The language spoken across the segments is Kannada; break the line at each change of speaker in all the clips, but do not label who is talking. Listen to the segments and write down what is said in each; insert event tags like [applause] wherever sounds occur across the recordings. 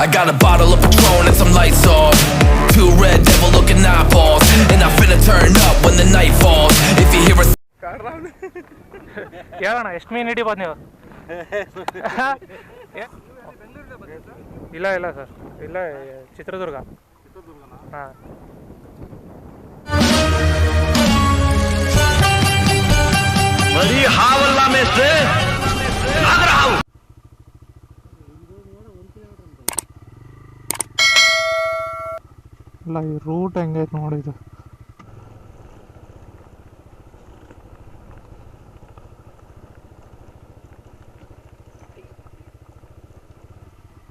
I got a bottle of Patron and some lights off. Two red devil looking eyeballs. And I finna turn up when the night falls. If you hear a
ಹೇಳೋಣ ಎಷ್ಟು ಮೀನು ಹಿಡಿಬೋದು ನೀವು ಏ? ಇಲ್ಲ ಇಲ್ಲ ಸರ್ ಇಲ್ಲ ಚಿತ್ರದುರ್ಗ ಹಾಂ ಇಲ್ಲ ಈ ರೂಟ್ ಹೆಂಗೈತೆ ನೋಡಿದು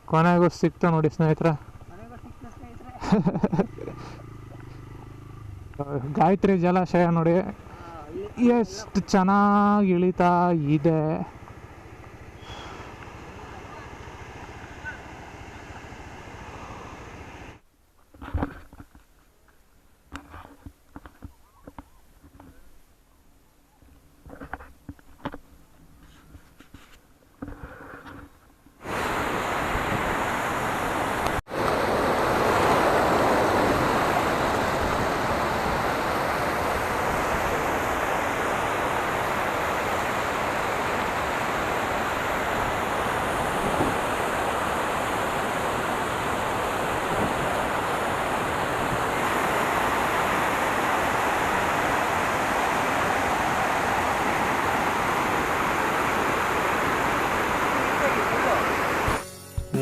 ಕೊನೆಗೂ ಸಿಕ್ತ ನೋಡಿ ಸ್ನೇಹಿತರ. [laughs] ಗಾಯತ್ರಿ ಜಲಾಶಯ ನೋಡಿ. ಎಷ್ಟು ಚೆನ್ನಾಗಿ ಇಳಿತಾ ಇದೆ.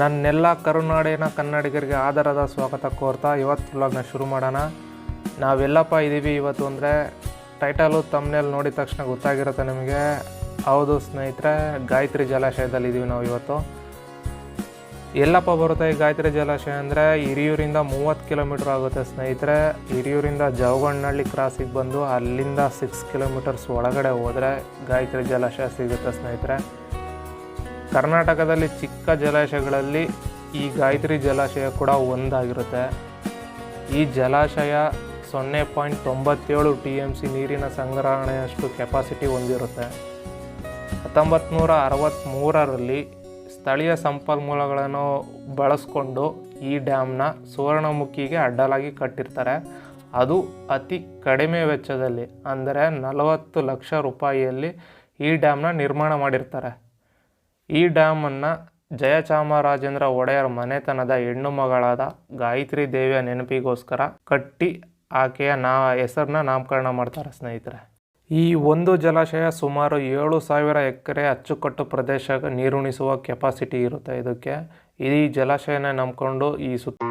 ನನ್ನೆಲ್ಲ ಕರುನಾಡಿನ ಕನ್ನಡಿಗರಿಗೆ ಆಧಾರದ ಸ್ವಾಗತ ಕೋರ್ತಾ ಇವತ್ತು ವ್ಲಾಗ್ನ ಶುರು ಮಾಡೋಣ. ನಾವೆಲ್ಲಪ್ಪ ಇದ್ದೀವಿ ಇವತ್ತು ಅಂದರೆ ಟೈಟಲು ತಮ್ಮನೇಲಿ ನೋಡಿದ ತಕ್ಷಣ ಗೊತ್ತಾಗಿರುತ್ತೆ ನಿಮಗೆ. ಹೌದು ಸ್ನೇಹಿತರೆ, ಗಾಯತ್ರಿ ಜಲಾಶಯದಲ್ಲಿ ಇದ್ದೀವಿ ನಾವು ಇವತ್ತು. ಎಲ್ಲಪ್ಪ ಬರುತ್ತೆ ಈ ಗಾಯತ್ರಿ ಜಲಾಶಯ ಅಂದರೆ ಹಿರಿಯೂರಿಂದ ಮೂವತ್ತು ಕಿಲೋಮೀಟ್ರ್ ಆಗುತ್ತೆ ಸ್ನೇಹಿತರೆ. ಹಿರಿಯೂರಿಂದ ಜವಗಣ್ಣಹಳ್ಳಿ ಕ್ರಾಸಿಗೆ ಬಂದು ಅಲ್ಲಿಂದ ಸಿಕ್ಸ್ ಕಿಲೋಮೀಟರ್ಸ್ ಒಳಗಡೆ ಹೋದರೆ ಗಾಯತ್ರಿ ಜಲಾಶಯ ಸಿಗುತ್ತೆ ಸ್ನೇಹಿತರೆ. ಕರ್ನಾಟಕದಲ್ಲಿ ಚಿಕ್ಕ ಜಲಾಶಯಗಳಲ್ಲಿ ಈ ಗಾಯತ್ರಿ ಜಲಾಶಯ ಕೂಡ ಒಂದಾಗಿರುತ್ತೆ. ಈ ಜಲಾಶಯ ಸೊನ್ನೆ ಪಾಯಿಂಟ್ ತೊಂಬತ್ತೇಳು ಟಿ ಎಂ ಸಿ ನೀರಿನ ಸಂಗ್ರಹಣೆಯಷ್ಟು ಕೆಪಾಸಿಟಿ ಹೊಂದಿರುತ್ತೆ. ಹತ್ತೊಂಬತ್ತು ನೂರ ಅರವತ್ತ್ಮೂರರಲ್ಲಿ ಸ್ಥಳೀಯ ಸಂಪನ್ಮೂಲಗಳನ್ನು ಬಳಸ್ಕೊಂಡು ಈ ಡ್ಯಾಮ್ನ ಸುವರ್ಣಮುಖಿಗೆ ಅಡ್ಡಲಾಗಿ ಕಟ್ಟಿರ್ತಾರೆ. ಅದು ಅತಿ ಕಡಿಮೆ ವೆಚ್ಚದಲ್ಲಿ, ಅಂದರೆ ನಲವತ್ತು ಲಕ್ಷ ರೂಪಾಯಿಯಲ್ಲಿ ಈ ಡ್ಯಾಮ್ನ ನಿರ್ಮಾಣ ಮಾಡಿರ್ತಾರೆ. ಈ ಡ್ಯಾಮನ್ನು ಜಯಚಾಮರಾಜೇಂದ್ರ ಒಡೆಯರ್ ಮನೆತನದ ಹೆಣ್ಣು ಮಗಳಾದ ಗಾಯತ್ರಿ ದೇವಿಯ ನೆನಪಿಗೋಸ್ಕರ ಕಟ್ಟಿ ಆಕೆಯ ನಾ, ಹೆಸರನ್ನ ನಾಮಕರಣ ಮಾಡ್ತಾರೆ ಸ್ನೇಹಿತರೆ. ಈ ಒಂದು ಜಲಾಶಯ ಸುಮಾರು ಏಳು ಸಾವಿರ ಎಕರೆ ಅಚ್ಚುಕಟ್ಟು ಪ್ರದೇಶ ನೀರುಣಿಸುವ ಕೆಪಾಸಿಟಿ ಇರುತ್ತೆ. ಇದಕ್ಕೆ ಈ ಜಲಾಶಯನ ನಂಬ್ಕೊಂಡು ಈ ಸುತ್ತ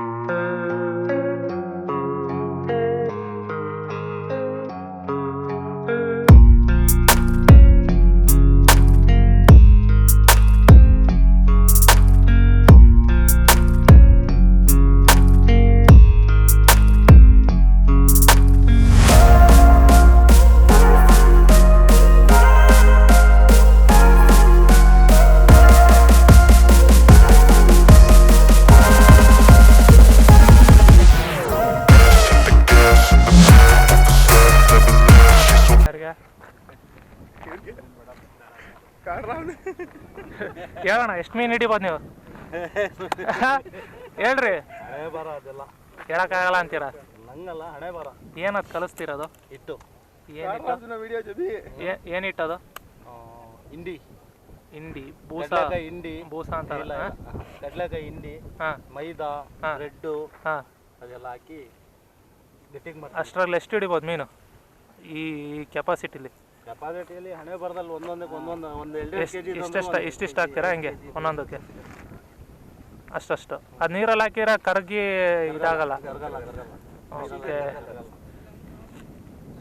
ಹೇಳೋಣ ಎಷ್ಟು ಮೀನು ಹಿಡಿಬೋದು ನೀವು? [laughs] ಹೇಳ್ರಿ.
ಹಣೆ ಬರ ಅದೆಲ್ಲ.
ಹೇಳಕ್ಕಾಗಲ್ಲ ಅಂತೀರಾ?
ನಂಗಲ್ಲ ಹಣೆ ಬರ
ಏನದು ಕಲಿಸ್ತಿರೋದು
ಇಟ್ಟು
ಏನಿಟ್ಟು ಏ- ಏನಿಟ್ಟದು
ಆ, ಹಿಂಡಿ.
ಹಿಂಡಿ ಬೂಸ.
ಹಿಂಡಿ.
ಬೂಸ ಅಂತ
ಇಲ್ಲ ಕಡ್ಲೆಕಾಯಿ ಹಿಂಡಿ
ಹಾ.
ಮೈದಾ
ಹಾ.
ಬ್ರೆಡ್ಡು
ಹಾ.
ಅದೆಲ್ಲ ಹಾಕಿ
ಅಷ್ಟರಲ್ಲಿ ಎಷ್ಟು ಹಿಡಿಬೋದು ಮೀನು? ಈ ಕೆಪಾಸಿಟಿಲಿ
ಕೆಪಾಸಿಟಿಯಲ್ಲಿ ಹಣೆ ಬರದಲ್ಲಿ ಒಂದೊಂದಕ್ಕೆ ಒಂದೊಂದು ಒಂದು ಎರಡು
ಇಷ್ಟೆಷ್ಟ ಇಷ್ಟಿಷ್ಟು ಹಾಕ್ತೀರಾ ಹೆಂಗೆ ಒಂದೊಂದಕ್ಕೆ? ಅಷ್ಟಷ್ಟು. ಅದು ನೀರಲ್ಲಿ ಹಾಕಿರ ಕರಗಿ ಇದಾಗಲ್ಲ. ಓಕೆ.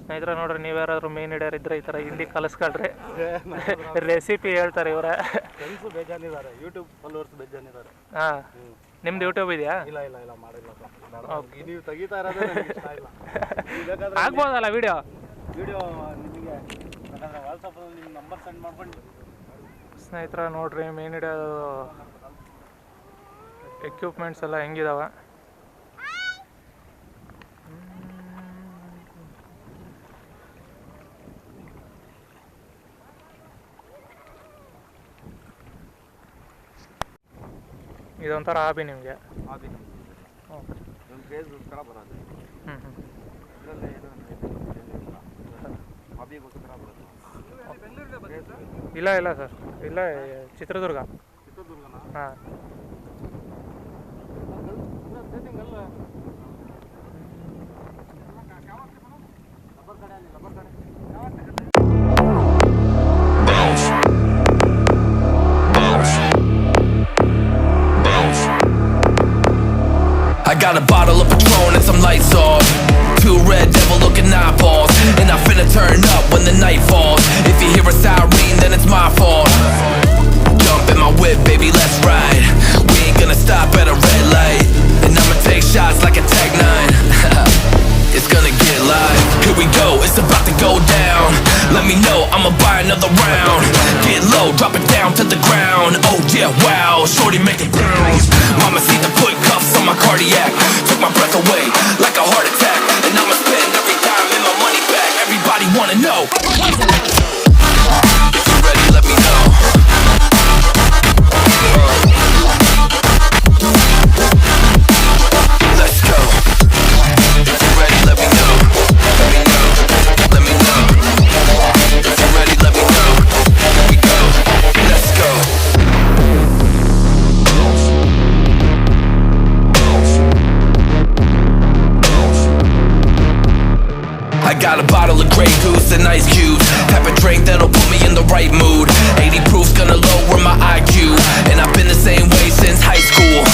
ಸ್ನೇಹಿತರೆ ನೋಡ್ರಿ ನೀವ್ಯಾರಾದ್ರೂ ಮೀನು ಹಿಡಿಯೋರಿದ್ರೆ ಈ ಥರ ಹಿಂದಿ ಕಲಿಸ್ಕೊಳ್ರಿ. ರೆಸಿಪಿ [laughs] ಹೇಳ್ತಾರೆ ಇವರೇ.
ಫ್ರೆಂಡ್ಸು ಬೇಜಾನಿದ್ದಾರೆ ಯೂಟ್ಯೂಬ್ ಫಾಲೋವರ್ಸ್ ಬೇಜಾನಿದ್ದಾರೆ
ಹಾಂ. ನಿಮ್ದು ಯೂಟ್ಯೂಬ್ ಇದೆಯಾ?
ಇಲ್ಲ ಇಲ್ಲ ಇಲ್ಲ ಮಾಡಿಲ್ಲ ನೀವು ತೆಗಿತಾ ಇರೋದೇ
ಆಗ್ಬೋದಲ್ಲ ವಿಡಿಯೋ
ವಿಡಿಯೋ ನಿಮಗೆ ವಾಟ್ಸಪ್ಪಲ್ಲಿ ನಿಮ್ಮ ನಂಬರ್ ಸೆಂಡ್ ಮಾಡ್ಕೊಂಡು
ಸ್ನೇಹಿತರ ನೋಡ್ರಿ ಮೇನ್ ಹಿಡಿಯೋದು ಎಕ್ವಿಪ್ಮೆಂಟ್ಸ್ ಎಲ್ಲ ಹೆಂಗಿದಾವೆ. ಇದೊಂಥರ ಹಾಬಿ ನಿಮಗೆ?
ಹಾಬಿ ನಮ್ಮ ಬರೋದು.
ಹ್ಞೂ ಹ್ಞೂ
ಇದರಲ್ಲೇ
ಇಲ್ಲ ಇಲ್ಲ ಸರ್ ಇಲ್ಲ ಚಿತ್ರದುರ್ಗ
ಚಿತ್ರದುರ್ಗನ
ಹಾಂ
I got a bottle of Patron and some lights off. Red devil looking eyeballs. And I finna turn up when the night falls. If you hear a siren, then it's my fault. Jump in my whip, baby, let's ride. We ain't gonna stop at a red light. And I'ma take shots like a Tech 9. [laughs] it's gonna get live. Here we go, it's about to go down. Let me know, I'ma buy another round. Get low, drop it down to the ground. Oh yeah, wow, shorty make it bounce. Mama see the put cuffs on my cardiac. Took my breath away like a heart attack. And I'ma spend got a bottle of Grey Goose and ice cubes. Type of drink that'll put me in the right mood. 80 proof's gonna lower my IQ. And I've been the same way since high school.